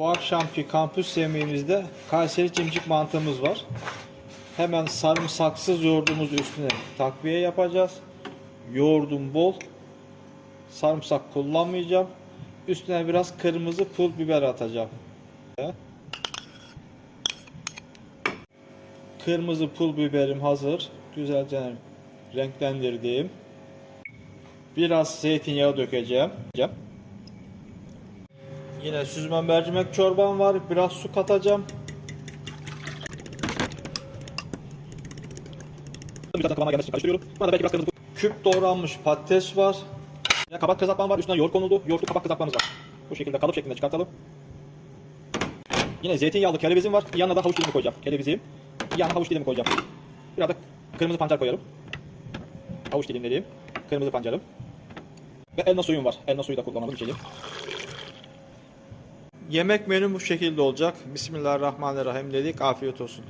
Bu akşamki kampüs yemeğimizde Kayseri cimcik mantığımız var. Hemen sarımsaksız yoğurdumuzu üstüne takviye yapacağız. Yoğurdum bol. Sarımsak kullanmayacağım. Üstüne biraz kırmızı pul biber atacağım. Kırmızı pul biberim hazır. Güzelce renklendirdim. Biraz zeytinyağı dökeceğim. Yine süzme mercimek çorbam var. Biraz su katacağım. Küp doğranmış patates var. Yine kabak kızartmam var. Üstüne yoğurt konuldu. Yoğurtlu kabak kızartmamız var. Bu şekilde kalıp şeklinde çıkartalım. Yine zeytinyağlı kerevizim var. Yanına da havuç dilimi koyacağım. Kerevizim. Yanına havuç dilimi koyacağım. Biraz da kırmızı pancar koyalım. Havuç dilimlediğim. Kırmızı pancarım. Ve elma suyum var. Elma suyu da kullanalım içelim. Yemek menü bu şekilde olacak. Bismillahirrahmanirrahim dedik. Afiyet olsun.